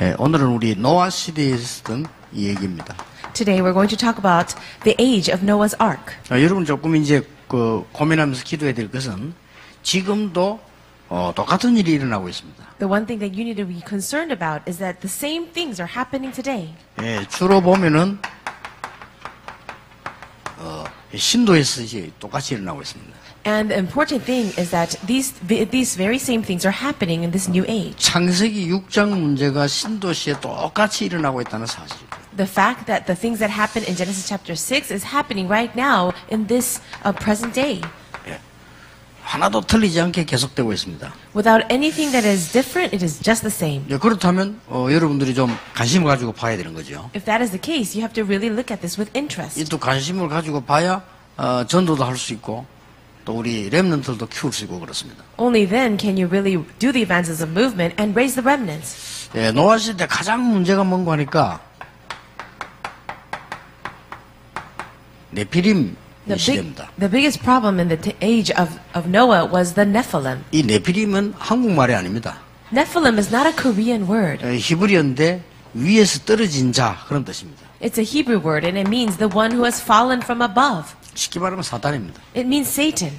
예, 오늘은 우리 노아 시대에 있었던 이 얘기입니다. Today we're going to talk about the age of Noah's Ark. 아, 여러분 조금 이제 그 고민하면서 기도해야 될 것은 지금도 어, 똑같은 일이 일어나고 있습니다. The one thing that you need to be concerned about is that the same things are happening today. 예, 주로 보면은 어, 신도에서 이제 똑같이 일어나고 있습니다. And the important thing is that these these very same things are happening in this new age. 창세기 6장 문제가 신도시에 똑같이 일어나고 있다는 사실입니다. The fact that the things that happened in Genesis chapter 6 is happening right now in this uh, present day. 예, 하나도 틀리지 않게 계속되고 있습니다. Without anything that is different, it is just the same. 예, 그렇다면 어, 여러분들이 좀 관심을 가지고 봐야 되는 거죠. If that is the case, you have to really look at this with interest. 이 또 관심을 가지고 봐야 어, 전도도 할 수 있고 또 우리 렘넌트들도 키울 수 있고 그렇습니다. Only then can you really do the evangelism movement and raise the remnants. 예, 노아 시대 가장 문제가 뭔가 하니까 네피림 The, big, 시대입니다. the biggest problem in the age of, of Noah was the Nephilim. 이 네피림은 한국말이 아닙니다. Nephilim is not a Korean word. 예, 히브리어인데 위에서 떨어진 자 그런 뜻입니다. It's a Hebrew word and it means the one who has fallen from above. 쉽게 말하면 사단입니다. It means Satan.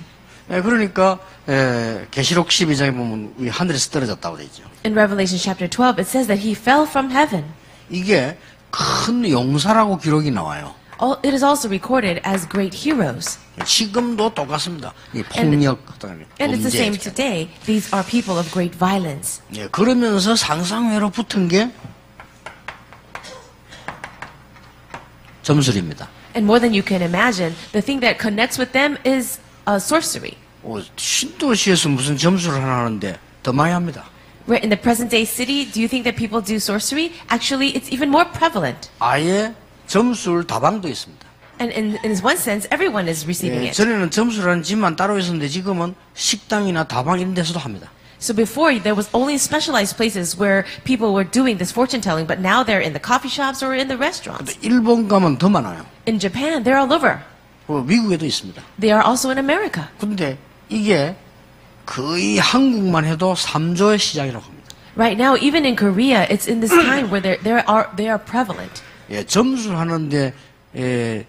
예, 그러니까 예, 계시록 12장에 보면 위 하늘에서 떨어졌다고 돼 있죠. In Revelation chapter 12, it says that he fell from heaven. 이게 큰 용사라고 기록이 나와요. It is also recorded as great heroes. 지금도 똑같습니다. 이 폭력, 그다음에 And it's the same today. These are people of great violence. 예, 그러면서 상상외로 붙은 게 점술입니다. And more than you can imagine, the thing that connects with them is uh, sorcery. 어, 신도시에서 무슨 점술을 하나 하는데 더 많이 합니다. Where in the present day city, do you think that people do sorcery? Actually, it's even more prevalent. 아예 점술 다방도 있습니다. And in, in one sense, everyone is receiving 예, it. 전에는 점술하는 집만 따로 있었는데 지금은 식당이나 다방 이런 데서도 합니다. So before, there was only specialized places where people were doing this fortune telling, but now they're in the coffee shops or in the restaurants. 근데 일본 가면 더 많아요. In Japan, they're all over. 어, 미국에도 있습니다. They are also in America. 근데 이게 거의 한국만 해도 3조의 시장이라고 합니다. Right now, even in Korea, it's in this time where they're, they are, they are prevalent. 예, 점술하는데 예,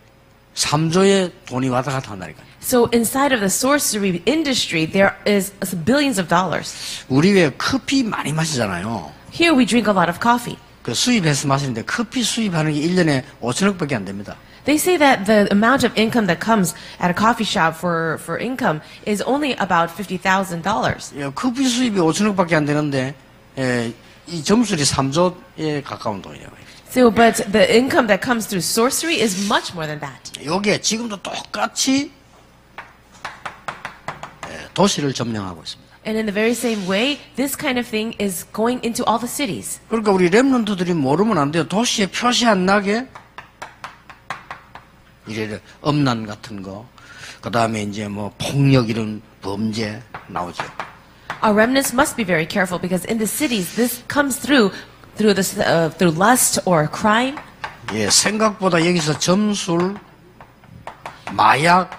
3조의 돈이 왔다 갔다 한다니까요. So inside of the sorcery industry, there is billions of dollars. 우리 왜 커피 많이 마시잖아요. Here we drink a lot of coffee. 그 수입해서 마시는데 커피 수입하는 게 1년에 5천억밖에 안 됩니다. They say that the amount of income that comes at a coffee shop for, for income is only about $50,000. 예, 커피 수입이 5천억밖에 안 되는데 예, 이 점술이 3조에 가까운 돈이에요. So, but the income that comes through sorcery is much more than that. 이게 지금도 똑같이 예, 도시를 점령하고 있습니다. And in the very same way, this kind of thing is going into all the cities. 그러니까 우리 랩런트들이 모르면 안 돼요. 도시에 표시 안 나게 이래 음란 같은 거, 그 다음에 이제 뭐 폭력 이런 범죄 나오죠. Our remnants must be very careful because in the cities, this comes through through this uh, through lust or crime. 예, 생각보다 여기서 점술, 마약,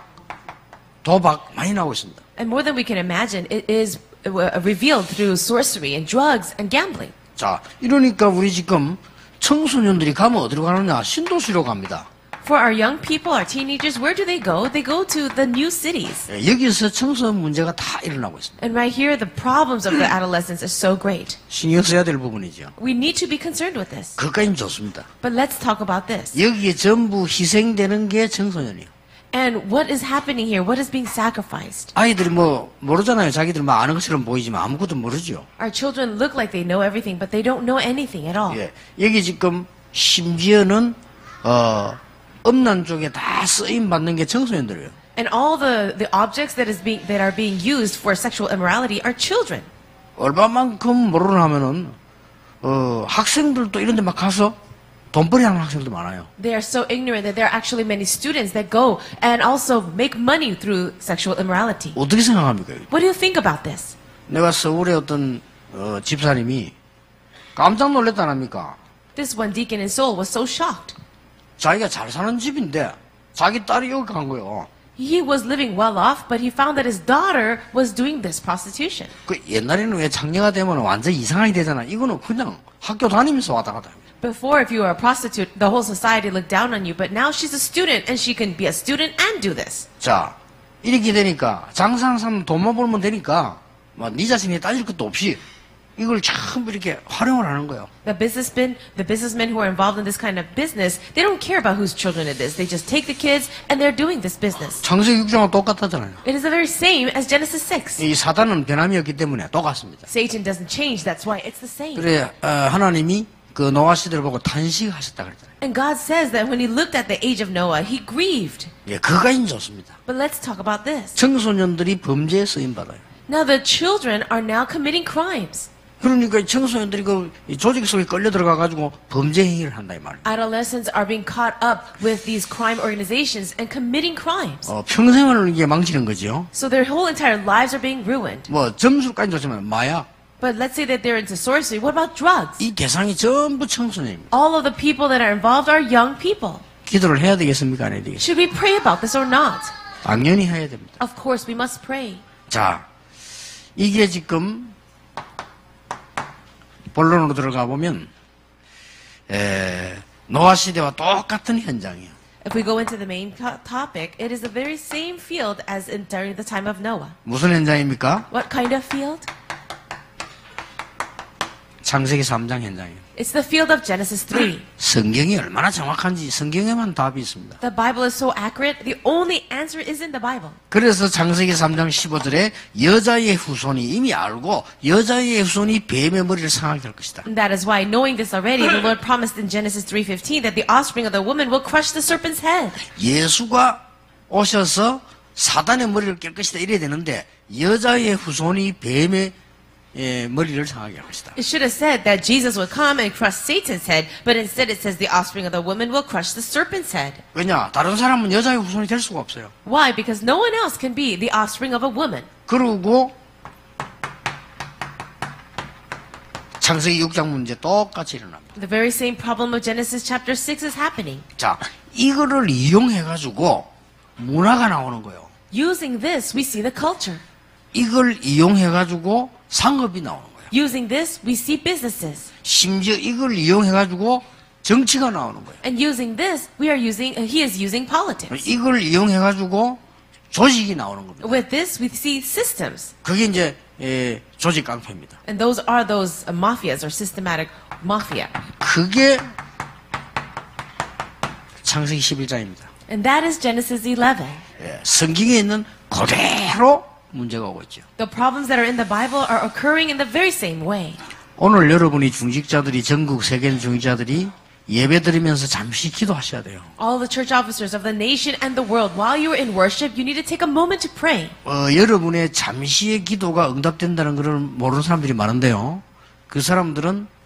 도박 많이 나오고 있습니다. And more than we can imagine, it is uh, revealed through sorcery and drugs and gambling. 자, 이러니까 우리 지금 청소년들이 가면 어디로 가느냐? 신도시로 갑니다. For our young people, our teenagers, where do they go? They go to the new cities. 예, 여기서 청소년 문제가 다 일어나고 있습니다. And right here, the problems of the adolescents is so great. 신경 써야 될 부분이죠. We need to be concerned with this. 그까지는 좋습니다. But let's talk about this. 여기에 전부 희생되는 게 청소년이에요. And what is happening here? What is being sacrificed? 아이들이 뭐 모르잖아요. 자기들 뭐 아는 것처럼 보이지만 아무것도 모르죠. Our children look like they know everything, but they don't know anything at all. 예. 여기 지금 심지어는 어 음란 쪽에 다 쓰임 받는 게 청소년들이에요. And all the, the objects that is being that are being used for sexual immorality are children. 얼마만큼 모르나 하면은 어 학생들도 이런 데 막 가서 돈벌이 하는 학생도 많아요. They are so ignorant that there are actually many students that go and also make money through sexual immorality. 어떻게 생각합니까? What do you think about this? 내가 서울의 어떤 어, 집사님이 깜짝 놀랐다랍니까? This one deacon in Seoul was so shocked. 자기가 잘 사는 집인데 자기 딸이 여기 간 거예요. He was living well off, but he found that his daughter was doing this prostitution. 그 옛날에는 왜 장녀가 되면 완전 이상하게 되잖아. 이거는 그냥 학교 다니면서 왔다 갔다 합니다. Before, if you were a prostitute, the whole society looked down on you, but now she's a student and she can be a student and do this. 자, 이렇게 되니까 장사하는 사람 돈만 벌면 되니까 뭐네 자신이 따질 것도 없이 이걸 참 이렇게 활용을 하는 거예요. The businessmen, the businessmen who are involved in this kind of business, they don't care about whose children it is. They just take the kids and they're doing this business. 창세기 6장하고 똑같다잖아요. It is the very same as Genesis 6. 이 사단은 변함이 없기 때문에 똑같습니다. Satan doesn't change, that's why it's the same. 그래 어, 하나님이 그 노아 시대를 보고 탄식하셨다 그랬잖아요. And God says that when he looked at the age of Noah, he grieved. 예, 그가 좋습니다. But let's talk about this. 청소년들이 범죄에 쓰임 받아요. Now the children are now committing crimes. 그러니까 이 청소년들이 그이 조직 속에 끌려 들어가 가지고 범죄 행위를 한다 이 말이에요. Adolescents are being caught up with these crime organizations and committing crimes. 어, 평생을 이게 망치는 거죠. So their whole entire lives are being ruined. 뭐 점수까지 좋지만 마약 But let's say that they're into sorcery. What about drugs? 이 대상이 전부 청소년입니다. All of the people that are involved are young people. 기도를 해야 되겠습니까? 안 해야 되겠습니까? Should we pray about this or not? 당연히 해야 됩니다. Of course, we must pray. 자, 이게 지금 본론으로 들어가 보면 에, 노아 시대와 똑같은 현장이에요. If we go into the main co- topic, it is the very same field as in during the time of Noah. 무슨 현장입니까? What kind of field? 창세기 3장 현장이에요. It's the field of Genesis 3. 성경이 얼마나 정확한지 성경에만 답이 있습니다. The Bible is so accurate. The only answer is in the Bible. 그래서 창세기 3장 15절에 여자의 후손이 이미 알고 여자의 후손이 뱀의 머리를 상하게 할 것이다. That is why, knowing this already, the Lord promised in Genesis 3:15 that the offspring of the woman will crush the serpent's head. 예수가 오셔서 사단의 머리를 깰 것이다 이래야 되는데 여자의 후손이 뱀의 예, 머리를 상하게 할 것이다. It should have said that Jesus would come and crush Satan's head, but instead it says the offspring of the woman will crush the serpent's head. 왜냐? 다른 사람은 여자의 후손이 될 수가 없어요. Why? Because no one else can be the offspring of a woman. 그리고 창세기 6장 문제 똑같이 일어납니다. The very same problem of Genesis chapter 6 is happening. 자, 이거를 이용해 가지고 문화가 나오는 거예요. Using this, we see the culture. 이걸 이용해 가지고 상업이 나오는 거예요. Using this, we see businesses. 심지어 이걸 이용해 가지고 정치가 나오는 거예요. And using this, we are using, uh, he is using politics. 이걸 이용해 가지고 조직이 나오는 겁니다. With this, we see systems. 그게 이제 예, 조직 깡패입니다. And those are those uh, mafias or systematic mafia. 그게 창세기 11장입니다. And that is Genesis 11. 예, 성경에 있는 그대로 문제가 오고 있죠. The problems that are in the Bible are occurring in the very same way. 오늘 여러분이 중직자들이 전국 세계 중직자들이 예배 드리면서 잠시 기도하셔야 돼요. All the church officers of the nation and the world, while you are in worship, you need to take a moment to pray. 어, 여러분의 잠시의 기도가 응답된다는 것을 모르는 사람들이 많은데요. 그 사람들은 어,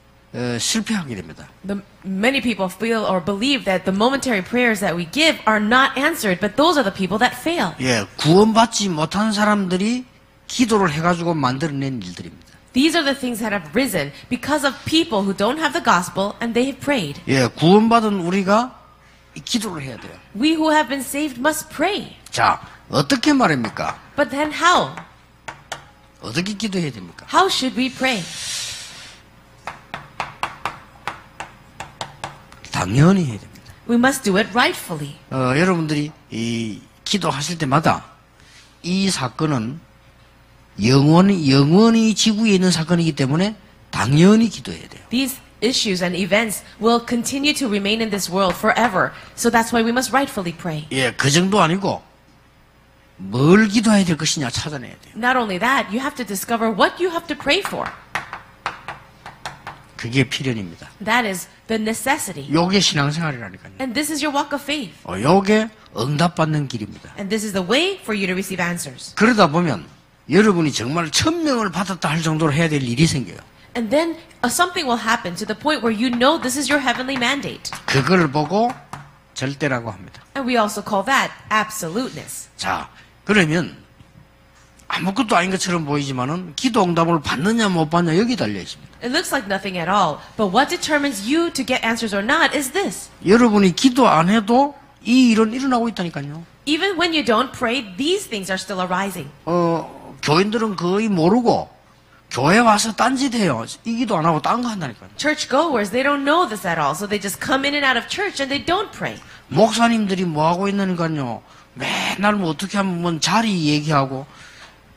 실패하게 됩니다. The, many people feel or believe that the momentary prayers that we give are not answered, but those are the people that fail. 예, 구원받지 못한 사람들이 기도를 해가지고 만들어낸 일들입니다. These are the things that have risen because of people who don't have the gospel and they have prayed. 예, 구원받은 우리가 이 기도를 해야 돼요. We who have been saved must pray. 자, 어떻게 말입니까? But then how? 어떻게 기도해야 됩니까? How should we pray? 당연히 해야 됩니다. We must do it rightfully. 어, 여러분들이 이 기도하실 때마다 이 사건은 영원히 영원히 지구에 있는 사건이기 때문에 당연히 기도해야 돼요. These issues and events will continue to remain in this world forever. So that's why we must rightfully pray. 예, 그 정도 아니고 뭘 기도해야 될 것이냐 찾아내야 돼요. Not only that, you have to discover what you have to pray for. 그게 필연입니다. That is the necessity. 요게 신앙생활이라니까요. And this is your walk of faith. 어, 요게 응답받는 길입니다. And this is the way for you to receive answers. 그러다 보면 여러분이 정말 천명을 받았다 할 정도로 해야 될 일이 생겨요. And then uh, something will happen to the point where you know this is your heavenly mandate. 그걸 보고 절대라고 합니다. And we also call that absoluteness. 자, 그러면 아무것도 아닌 것처럼 보이지만은 기도 응답을 받느냐 못 받느냐 여기 달려 있습니다. It looks like nothing at all, but what determines you to get answers or not is this. 여러분이 기도 안 해도 이 일은 일어나고 있다니까요. Even when you don't pray, these things are still arising. 어, 교인들은 거의 모르고 교회 와서 딴짓해요. 이 기도 안 하고 딴 거 한다니까요. Churchgoers, they don't know this at all, so they just come in and out of church and they don't pray. 목사님들이 뭐 하고 있느니까요. 맨날 뭐 어떻게 하면 뭐 자리 얘기하고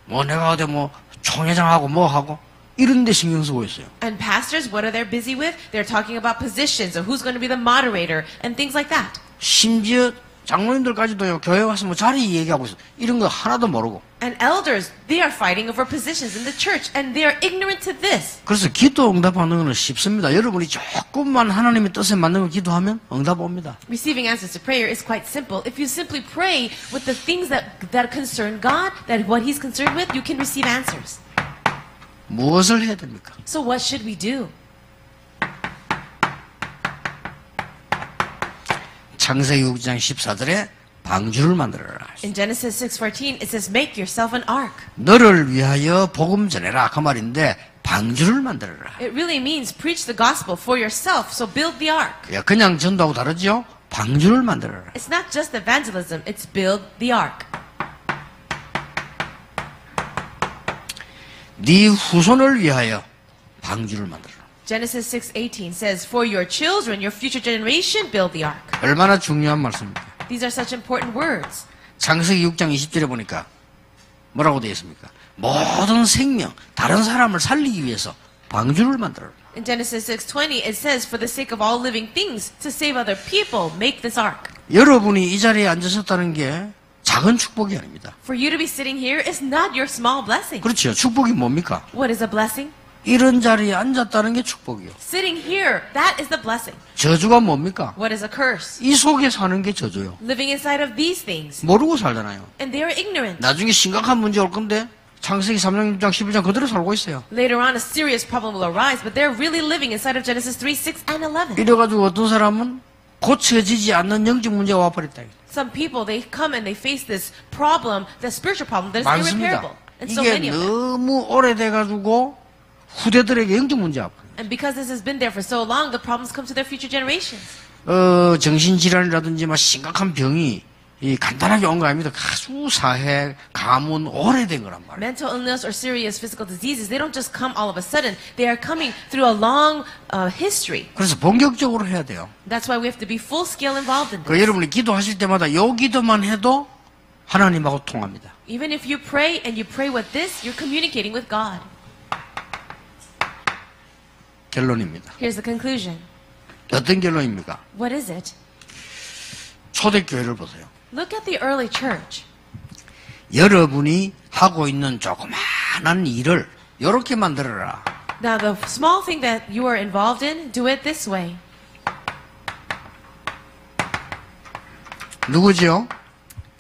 뭐 내가 어디 뭐 총회장하고 뭐 하고 이런 데 신경 쓰고 있어요. And pastors, what are they busy with? They're talking about positions or who's going to be the moderator and things like that. 심지어 장로님들까지도요. 교회 와서 뭐 자리 얘기하고 있어. 이런 거 하나도 모르고. And elders, they are fighting over positions in the church and they are ignorant to this. 그래서 기도 응답하는 거는 쉽습니다. 여러분이 조금만 하나님의 뜻에 맞는 걸 기도하면 응답 옵니다. Receiving answers to prayer is quite simple. If you simply pray with the things that, that concern God, that what He's concerned with, you can receive answers. 무엇을 해야 됩니까? So what should we do? 창세기 6장 14절에 방주를 만들어라. In Genesis 6:14, it says, "Make yourself an ark." 너를 위하여 복음 전해라 그 말인데 방주를 만들어라. It really means preach the gospel for yourself. So build the ark. 야, 그냥 전도하고 다르죠? 방주를 만들어라. It's not just evangelism; it's build the ark. 네 후손을 위하여 방주를 만들어라. Genesis 6:18 says, "For your children, your future generation, build the ark." 얼마나 중요한 말씀입니까? These are such important words. 창세기 6장 20절에 보니까 뭐라고 되어 있습니까? 모든 생명, 다른 사람을 살리기 위해서 방주를 만들어라. In Genesis 6:20, it says, "For the sake of all living things, to save other people, make this ark." 여러분이 이 자리에 앉으셨다는 게 작은 축복이 아닙니다. For you to be sitting here is not your small blessing. 그렇죠. 축복이 뭡니까? What is a blessing? 이런 자리에 앉았다는 게 축복이요. Sitting here, that is the blessing. 저주가 뭡니까? What is a curse? 이 속에 사는 게 저주요. Living inside of these things. 모르고 살잖아요. And they are ignorant. 나중에 심각한 문제 올 건데 창세기 3장 6장 11장 그대로 살고 있어요. Later on, a serious problem will arise, but they're really living inside of Genesis 3, 6, and 11. 이래가지고 어떤 사람은 고쳐지지 않는 영적 문제가 와버렸다. Some people, they come and they face this problem, the spiritual problem that is 많습니다. irreparable. And so 이게 many of them. 너무 오래돼가지고 후대들에게 영적 문제 아파요. And because this has been there for so long, the problems come to their future generations. 어, 정신질환이라든지 막 심각한 병이 이 간단하게 온 거 아닙니다. 아주 사해, 가문, 오래된 거란 말이에요. Mental illness or serious physical diseases, they don't just come all of a sudden. They are coming through a long uh, history. 그래서 본격적으로 해야 돼요. That's why we have to be full scale involved in this. 그 여러분이 기도하실 때마다 요 기도만 해도 하나님하고 통합니다. Even if you pray and you pray with this, you're communicating with God. 결론입니다. Here's the conclusion. 어떤 결론입니까? What is it? 초대교회를 보세요. Look at the early church. 여러분이 하고 있는 조그마한 일을 이렇게 만들어라. Now, the small thing that you are involved in, do it this way. 누구죠?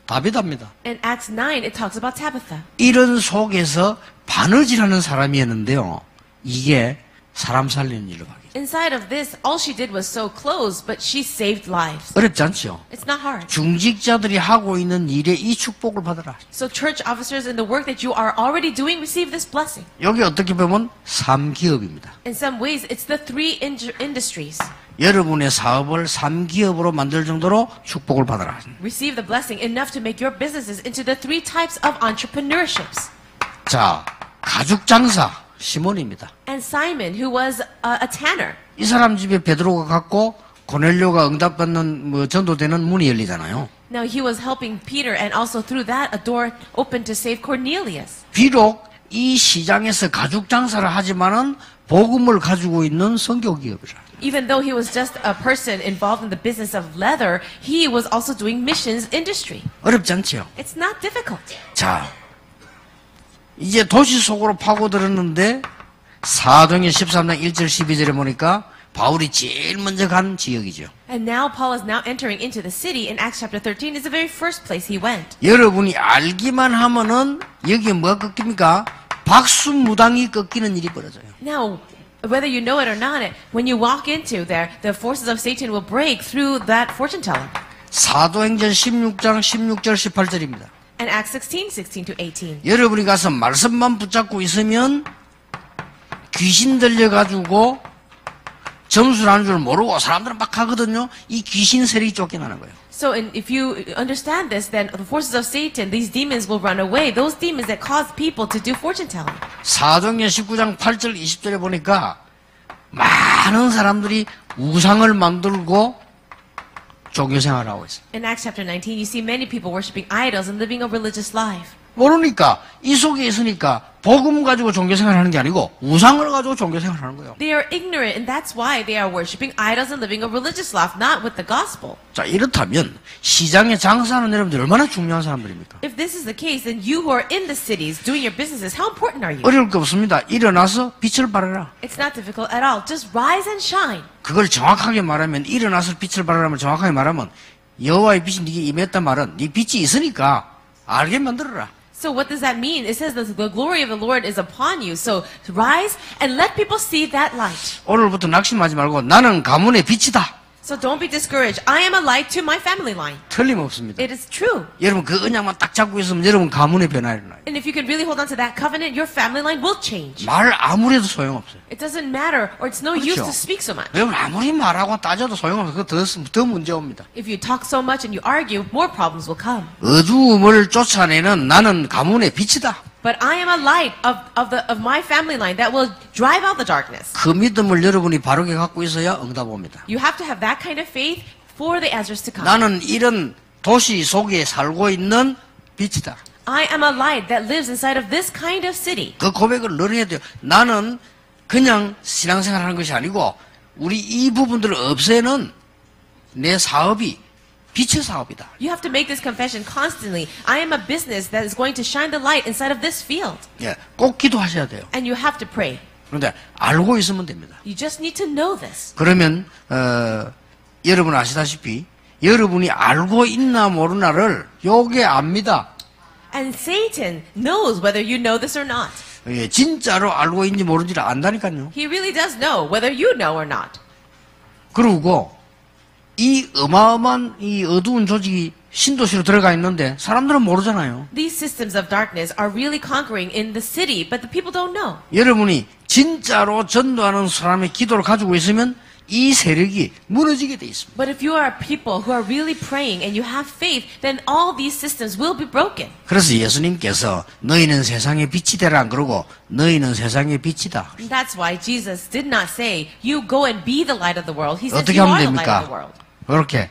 다비답니다. In Acts 9, it talks about Tabitha. 이런 속에서 바느질하는 사람이었는데요. 이게 사람 살리는 일을 하기. Inside of this, all she did was sew clothes, but she saved lives. 어렵지 않죠? It's not hard. 중직자들이 하고 있는 일에 이 축복을 받아라. So, church officers in the work that you are already doing receive this blessing. 여기 어떻게 보면 삼기업입니다. In some ways, it's the three in- industries. 여러분의 사업을 삼기업으로 만들 정도로 축복을 받아라. Receive the blessing enough to make your businesses into the three types of entrepreneurships. 자, 가죽 장사 시몬입니다. And Simon, who was a, a tanner. 이 사람 집에 베드로가 갔고 고넬료가 응답받는 뭐 전도되는 문이 열리잖아요. Now, he was helping Peter, and also through that, a door opened to save Cornelius. 비록 이 시장에서 가죽 장사를 하지만은 복음을 가지고 있는 선교 기업이라. Even though he was just a person involved in the business of leather, he was also doing missions industry. 어렵지 않지요? It's not difficult. 자, 이제 도시 속으로 파고들었는데 사도행 13장 1절 12절에 보니까 바울이 제일 먼저 간 지역이죠. And now Paul is now entering into the city. In Acts chapter 13 is the very first place he went. 여러분이 알기만 하면은 여기에 뭐가 꺾입니까? 박수 무당이 꺾이는 일이 벌어져요. Now, whether you know it or not, when you walk into there, the forces of Satan will break through that fortune telling. 사도행전 16장 16절 18절입니다. And Acts 16, 16 to 18. 여러분이 가서 말씀만 붙잡고 있으면 귀신 들려가지고 점수라는 줄 모르고 사람들은 막 하거든요. 이 귀신 세력이 쫓겨나는 거예요. So, and if you understand this, then the forces of Satan, these demons will run away. Those demons that cause people to do fortune telling. 사도행전 19장 8절 20절에 보니까 많은 사람들이 우상을 만들고 종교 생활을 하고 있어요. In Acts chapter 19, you see many people worshiping idols and living a religious life. 모르니까 이 속에 있으니까 복음 가지고 종교 생활을 하는 게 아니고 우상을 가지고 종교 생활을 하는 거예요. They are ignorant, and that's why they are worshiping idols and living a religious life, not with the gospel. 자 이렇다면 시장에 장사하는 여러분들 얼마나 중요한 사람들입니까? If this is the case, then you who are in the cities doing your businesses, how important are you? 어려울 게 없습니다. 일어나서 빛을 발하라. It's not difficult at all. Just rise and shine. 그걸 정확하게 말하면 일어나서 빛을 발하라면 정확하게 말하면 여호와의 빛이 네게 임했단 말은 네 빛이 있으니까 알게 만들어라. So what does that mean? It says that the glory of the Lord is upon you. So rise and let people see that light. 오늘부터 낙심하지 말고 나는 가문의 빛이다. So don't be discouraged. I am a light to my family line. 틀림없습니다. It is true. 여러분 그 언약만 딱 잡고 있으면 여러분 가문의 변화 일어나요. And if you can really hold on to that covenant, your family line will change. 말 아무리 해도 소용없어요. It doesn't matter or it's no use 그렇죠. to speak so much. 여러분 아무리 말하고 따져도 소용없어요. 그거 더, 더 문제 옵니다. If you talk so much and you argue, more problems will come. 어두움을 쫓아내는 나는 가문의 빛이다. But I am a light of, of, the, of my family line that will drive out the darkness. 그 믿음을 여러분이 바르게 갖고 있어야 응답 옵니다. You have to have that kind of faith for the answers to come. 나는 이런 도시 속에 살고 있는 빛이다. I am a light that lives inside of this kind of city. 그 고백을 늘 해야 돼요. 나는 그냥 신앙생활 하는 것이 아니고 우리 이 부분들을 없애는 내 사업이 빛의 사업이다. You have to make this confession constantly. I am a business that is going to shine the light inside of this field. 예, 꼭 기도하셔야 돼요. And you have to pray. 그런데 알고 있으면 됩니다. You just need to know this. 그러면 어, 여러분 아시다시피 여러분이 알고 있나 모르나를 요게 압니다. And Satan knows whether you know this or not. 예, 진짜로 알고 있는지 모르는지를 안다니까요. He really does know whether you know or not. 그리고 이 어마어마한 이 어두운 조직이 신도시로 들어가 있는데 사람들은 모르잖아요. These systems of darkness are really conquering in the city, but the people don't know. 여러분이 진짜로 전도하는 사람의 기도를 가지고 있으면 이 세력이 무너지게 돼 있습니다. But if you are people who are really praying and you have faith, then all these systems will be broken. 그래서 예수님께서 너희는 세상의 빛이 되라 안 그러고 너희는 세상의 빛이다. That's why Jesus did not say, you go and be the light of the world. He 어떻게 you 하면 are the light of the 됩니까? world. 이렇게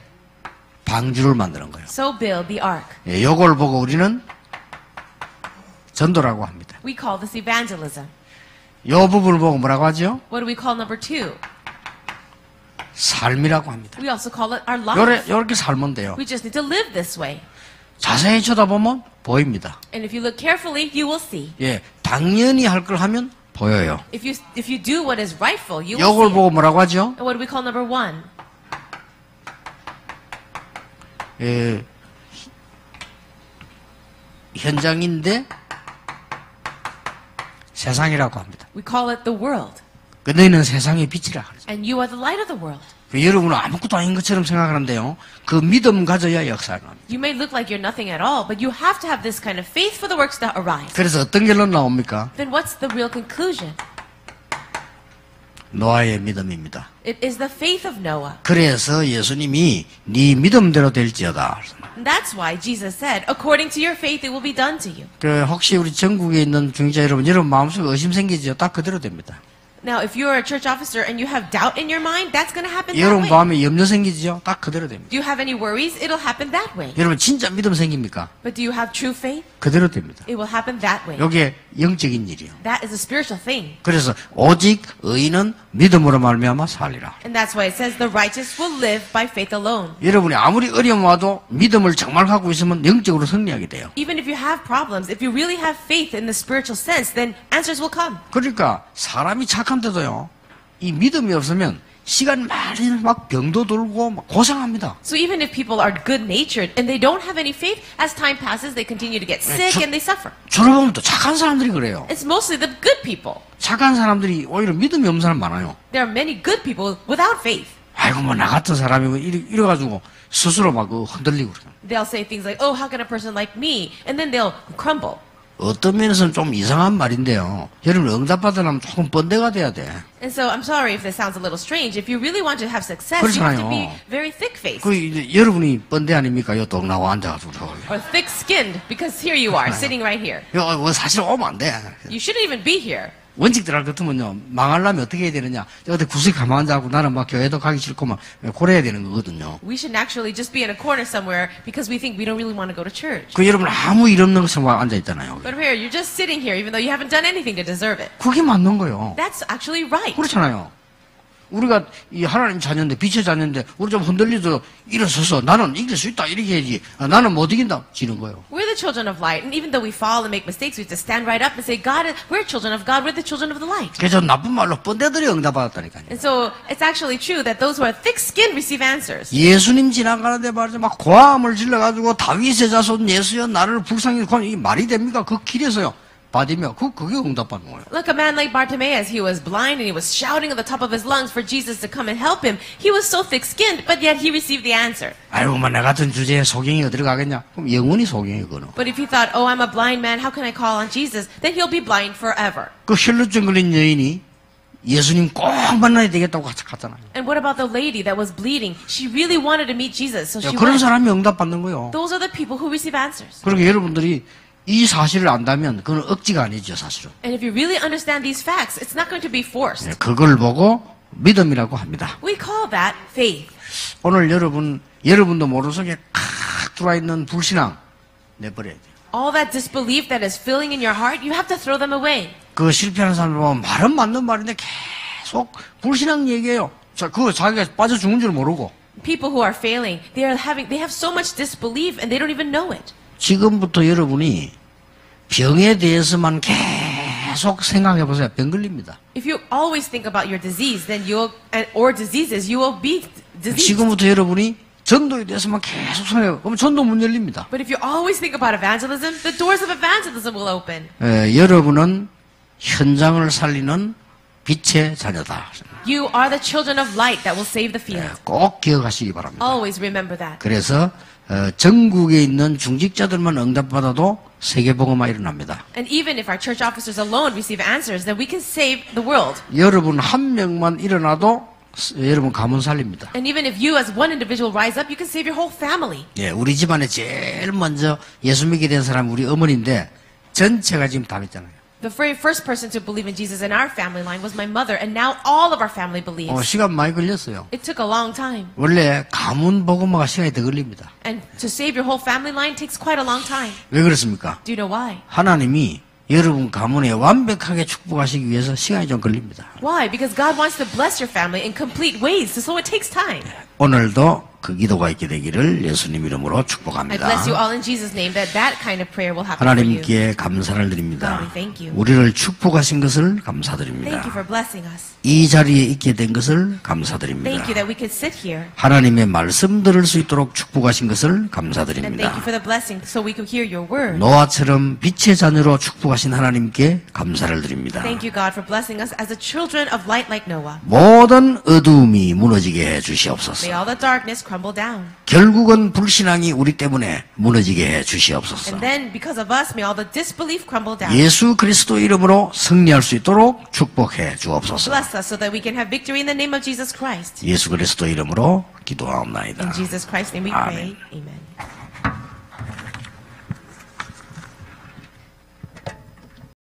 방주를 만드는 거예요. So build the ark. 예, 요걸 보고 우리는 전도라고 합니다. We call this evangelism. 요 부분을 보고 뭐라고 하죠? What do we call number two? 삶이라고 합니다. We also call it our 요래, life. 요렇게 살면 돼요. We just need to live this way. 자세히 쳐다보면 보입니다. And if you look carefully, you will see. 예, 당연히 할 걸 하면 보여요. If you if you do what is rightful, you will 요걸 see. It. 보고 뭐라고 하죠? And what do we call number one? 예, 현장인데 세상이라고 합니다. We call it the world. 그 너희는 세상의 빛이라 그러죠. And you are the light of the world. 그 여러분은 아무것도 아닌 것처럼 생각하는데요. 그 믿음 가져야 역사를 합니다. You may look like you're nothing at all, but you have to have this kind of faith for the works that arise. 그래서 어떤 결론 나옵니까? Then what's the real conclusion? 노아의 믿음입니다. It is the faith of Noah. 그래서 예수님이 네 믿음대로 될지어다. That's why Jesus said, according to your faith, it will be done to you. 그 혹시 우리 전국에 있는 중자 여러분, 여러분 마음속에 의심 생기죠? 딱 그대로 됩니다. Now, if you're a church officer and you have doubt in your mind, that's going to happen that 여러분 way. 마음에 염려 생기죠? 딱 그대로 됩니다. Do you have any worries? It'll happen that way. 여러분 진짜 믿음 생깁니까? But do you have true faith? 그대로 됩니다. It will happen that way. 이게 영적인 일이요. That is a spiritual thing. 그래서 오직 의인은 믿음으로 말미암아 살리라. And that's why it says the righteous will live by faith alone. 여러분이 아무리 어려움 와도 믿음을 정말 갖고 있으면 영적으로 승리하게 돼요. Even if you have problems, if you really have faith in the spiritual sense, then answers will come. 그러니까 사람이 착한 데도요. 이 믿음이 없으면 시간 많이 막 병도 들고 막 고생합니다. So even if people are good natured and they don't have any faith, as time passes, they continue to get sick 저- and they suffer. 저를 보면 또 착한 사람들이 그래요. It's mostly the good people. 착한 사람들이 오히려 믿음이 없는 사람 많아요. There are many good people without faith. 아이고 뭐 나 같은 사람이 뭐 이래, 이래가지고 스스로 막그 흔들리고 그래요. They'll say things like, oh, how can a person like me? And then they'll crumble. 어떤 면에서는 좀 이상한 말인데요. 여러분 응답 받으려면 조금 번데가 돼야 돼. And so I'm sorry if this sounds a little strange. If you really want to have success, you have to be 그렇잖아요. very thick-faced 그 이제 여러분이 번데 아닙니까? 요 동나고 앉아가지고 저거. or thick-skinned because here you are sitting right here. 요 어, 사실 오면 안 돼. You shouldn't even be here. 원칙들 같으면요 망하려면 어떻게 해야 되느냐? 어디 구석에 가만 앉아고 나는 막 교회도 가기 싫고 막 고래야 되는 거거든요. We should actually just be in a corner somewhere because we think we don't really want to go to church. 그 여러분 아무 일 없는 것처럼 앉아 있잖아요. But here, you're just sitting here even though you haven't done anything to deserve it. 그게 맞는 거예요. That's actually right. 그렇잖아요. 우리가 이 하나님 자녀인데 빛의 자녀인데 우리 좀 흔들리도 일어서서 나는 이길 수 있다 이렇게 해야지 아, 나는 못 이긴다 지는 거예요. We're the children of light, and even though we fall and make mistakes, we have to stand right up and say, God, we're children of God, we're the children of the light. 그래서 나쁜 말로 번데들이 응답받았다니까요. And so it's actually true that those who are thick-skinned receive answers. 예수님 지나가는데 말이죠 막 고함을 질러가지고 다윗의 자손 예수여 나를 불쌍히 고 이게 말이 됩니까? 그 길에서요 받으며 그 그게 응답받는 거예요. Look, a man like Bartimaeus, he was blind and he was shouting at the top of his lungs for Jesus to come and help him. He was so thick-skinned, but yet he received the answer. 아이고 뭐내 같은 주제에 소경이 어디로 가겠냐? 그럼 영원히 소경이 그는. But if he thought, oh, I'm a blind man, how can I call on Jesus? Then he'll be blind forever. 그 혈루증 걸린 여인이 예수님 꼭 만나야 되겠다고 갔잖아요. And what about the lady that was bleeding? She really wanted to meet Jesus, so she 그런 went. 사람이 응답받는 거예요. Those are the people who receive answers. 그러니까 여러분들이 이 사실을 안다면 그건 억지가 아니죠 사실은. And if you really understand these facts, it's not going to be forced. 네, 그걸 보고 믿음이라고 합니다. We call that faith. 오늘 여러분 여러분도 모르는 속에 칵 들어와 있는 불신앙 내버려야 돼요. All that disbelief that is filling in your heart, you have to throw them away. 그 실패하는 사람들 보면 말은 맞는 말인데 계속 불신앙 얘기해요. 자, 그거 자기가 빠져 죽은 줄 모르고 People who are failing, they are having, they have so much disbelief and they don't even know it. 지금부터 여러분이 병에 대해서만 계속 생각해 보세요. 병 걸립니다. If you always think about your disease, then you'll, or diseases, you will be diseased. 지금부터 여러분이 전도에 대해서만 계속 생각해. 그러면 전도 문 열립니다. But if you always think about evangelism, the doors of evangelism will open. 에, 여러분은 현장을 살리는 빛의 자녀다. You are the children of light that will save the 에, field. 꼭 기억하시기 바랍니다. Always remember that. 그래서 어, 전국에 있는 중직자들만 응답받아도 세계복음화 일어납니다. And even if our church officers alone receive answers, then we can save the world. 여러분 한 명만 일어나도 스- 여러분 가문 살립니다. And even if you as one individual rise up, you can save your whole family. 예, 우리 집안에 제일 먼저 예수 믿게 된 사람이 우리 어머니인데 전체가 지금 다 믿잖아요. The very first person to believe in Jesus in our family line was my mother, and now all of our family 어, believes. 시간 많이 걸렸어요. It took a long time. 원래 가문 복음화가 시간이 더 걸립니다. And to save your whole family line takes quite a long time. 왜 그렇습니까? Do you know why? 하나님이 여러분 가문에 완벽하게 축복하시기 위해서 시간이 좀 걸립니다. Why? Because God wants to bless your family in complete ways, so it takes time. 오늘도 그 기도가 있게 되기를 예수님 이름으로 축복합니다. 하나님께 감사를 드립니다. 우리를 축복하신 것을 감사드립니다. 이 자리에 있게 된 것을 감사드립니다. 하나님의 말씀 들을 수 있도록 축복하신 것을 감사드립니다. 노아처럼 빛의 자녀로 축복하신 하나님께 감사를 드립니다. 모든 어두움이 무너지게 해 주시옵소서. May all the darkness crumble down. 결국은 불신앙이 우리 때문에 무너지게 해 주시옵소서. And then, because of us, may all the disbelief crumble down. 예수 그리스도 이름으로 승리할 수 있도록 축복해 주옵소서. Bless us so that we can have victory in the name of Jesus Christ. 예수 그리스도 이름으로 기도하옵나이다. In Jesus